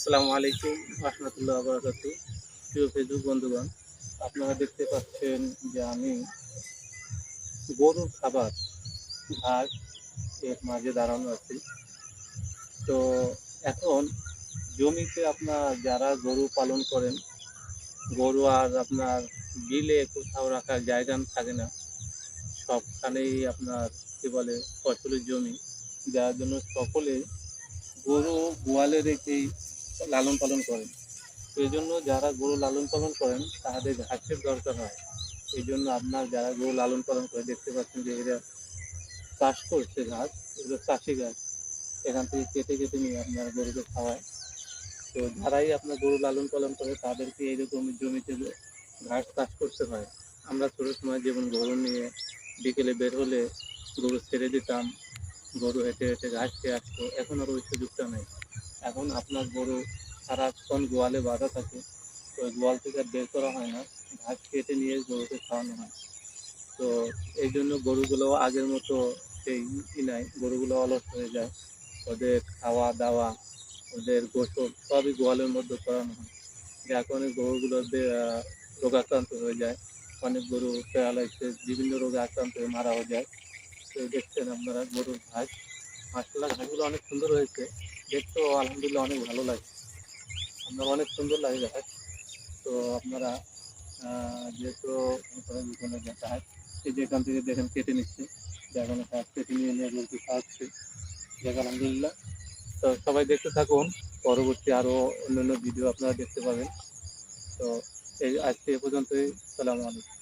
আসসালামু আলাইকুম রহমতুল্লাহ বরকাতু। প্রিয় ফেসবুক বন্ধুগণ, আপনারা দেখতে পাচ্ছেন যে আমি গরুর খাবার ঘাস এর মাঝে দাঁড়ানো আছি। তো এখন জমিতে আপনার যারা গরু পালন করেন, গরু আর আপনার বিলে কোথাও রাখার জায়গা থাকে না। সবখানেই আপনার কি বলে, ফসলের জমি। যার জন্য সকলে গরু গোয়ালে রেখেই লালন পালন করেন। এই জন্য যারা গরু লালন পালন করেন তাদের ঘাসের দরকার হয়। এই জন্য আপনার যারা গরু লালন পালন করে দেখতে পাচ্ছেন যে এরা চাষ করছে ঘাস, এগুলো চাষি ঘাস। এখান থেকে কেটে কেটে নিয়ে আপনার গরুকে খাওয়ায়। তো যারাই আপনার গরু লালন পালন করে, তাদেরকে এইরকম জমিতে ঘাস চাষ করতে হয়। আমরা ছোটো সময় যেমন গরু নিয়ে বিকেলে বের হলে গরু ছেড়ে দিতাম, গরু হেঁটে হেঁটে ঘাস খেয়ে আসতো, এখন আর ওই সুযোগটা নেই। এখন আপনার গরু সারাক্ষণ গোয়ালে বাঁধা থাকে, তো গোয়াল থেকে বের করা হয় না ঘাস কেটে নিয়ে গরুকে খাওয়ানো হয়। তো এই জন্য গরুগুলো আগের মতো সেই ই নাই, গরুগুলো অলস হয়ে যায়। ওদের খাওয়া দাওয়া, ওদের গোসল সবই গোয়ালের মধ্যে করানো হয়। যার কারণে গরুগুলো রোগাক্রান্ত হয়ে যায়, অনেক গরু প্যারালাইসিস বিভিন্ন রোগে আক্রান্ত হয়ে মারা হয়ে যায়। তো দেখছেন আপনারা গরুর ঘাস মাসাল্লাহ ঘাসগুলো অনেক সুন্দর হয়েছে। দেখতেও আলহামদুলিল্লাহ অনেক ভালো লাগে আপনার অনেক সুন্দর লাগে ঘাস তো আপনারা যেহেতু মনে করেন বিভিন্ন ঘাস এই যে এখান থেকে দেখেন কেটে নিচ্ছে। যেখানে ঘাস কেটে নিয়ে নিয়ে গরুকে খাওয়াচ্ছে দেখ, আলহামদুলিল্লাহ। তো সবাই দেখতে থাকুন। পরবর্তী আরও অন্যান্য ভিডিও আপনারা দেখতে পাবেন। তো এই আজকে এ পর্যন্তই। সালামু আলাইকুম।